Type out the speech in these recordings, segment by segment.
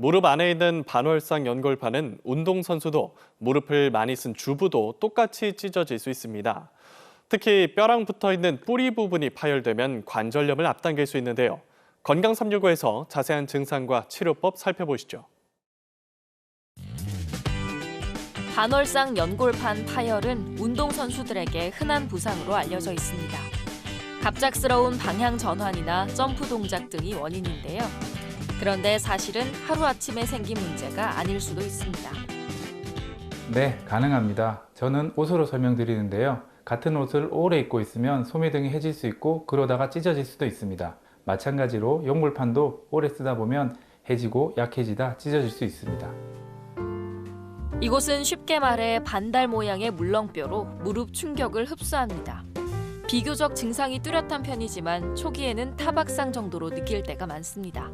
무릎 안에 있는 반월상 연골판은 운동선수도 무릎을 많이 쓴 주부도 똑같이 찢어질 수 있습니다. 특히 뼈랑 붙어 있는 뿌리 부분이 파열되면 관절염을 앞당길 수 있는데요. 건강 365에서 자세한 증상과 치료법 살펴보시죠. 반월상 연골판 파열은 운동선수들에게 흔한 부상으로 알려져 있습니다. 갑작스러운 방향 전환이나 점프 동작 등이 원인인데요. 그런데 사실은 하루아침에 생긴 문제가 아닐 수도 있습니다. 네, 가능합니다. 저는 옷으로 설명드리는데요. 같은 옷을 오래 입고 있으면 소매 등이 해질 수 있고 그러다가 찢어질 수도 있습니다. 마찬가지로 연골판도 오래 쓰다 보면 해지고 약해지다 찢어질 수 있습니다. 이곳은 쉽게 말해 반달 모양의 물렁뼈로 무릎 충격을 흡수합니다. 비교적 증상이 뚜렷한 편이지만 초기에는 타박상 정도로 느낄 때가 많습니다.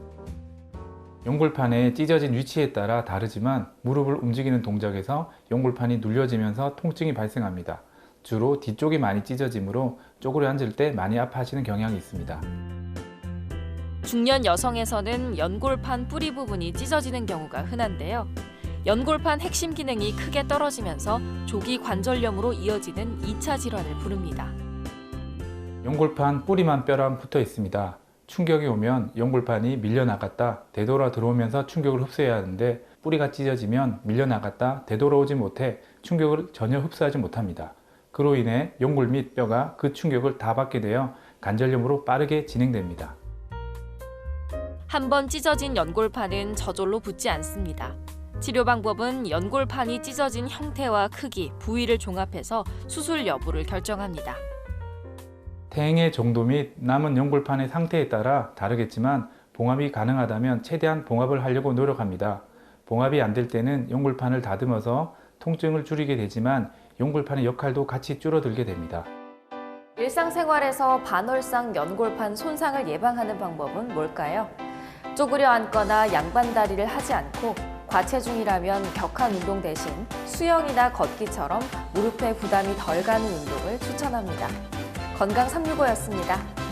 연골판의 찢어진 위치에 따라 다르지만 무릎을 움직이는 동작에서 연골판이 눌려지면서 통증이 발생합니다. 주로 뒤쪽이 많이 찢어지므로 쪼그려 앉을 때 많이 아파하시는 경향이 있습니다. 중년 여성에서는 연골판 뿌리 부분이 찢어지는 경우가 흔한데요. 연골판 핵심 기능이 크게 떨어지면서 조기 관절염으로 이어지는 2차 질환을 부릅니다. 연골판 뿌리만 뼈랑 붙어 있습니다. 충격이 오면 연골판이 밀려나갔다 되돌아 들어오면서 충격을 흡수해야 하는데 뿌리가 찢어지면 밀려나갔다 되돌아오지 못해 충격을 전혀 흡수하지 못합니다. 그로 인해 연골 및 뼈가 그 충격을 다 받게 되어 관절염으로 빠르게 진행됩니다. 한 번 찢어진 연골판은 저절로 붙지 않습니다. 치료 방법은 연골판이 찢어진 형태와 크기, 부위를 종합해서 수술 여부를 결정합니다. 태행의 정도 및 남은 연골판의 상태에 따라 다르겠지만 봉합이 가능하다면 최대한 봉합을 하려고 노력합니다. 봉합이 안 될 때는 연골판을 다듬어서 통증을 줄이게 되지만 연골판의 역할도 같이 줄어들게 됩니다. 일상생활에서 반월상 연골판 손상을 예방하는 방법은 뭘까요? 쪼그려 앉거나 양반다리를 하지 않고 과체중이라면 격한 운동 대신 수영이나 걷기처럼 무릎에 부담이 덜 가는 운동을 추천합니다. 건강 365였습니다.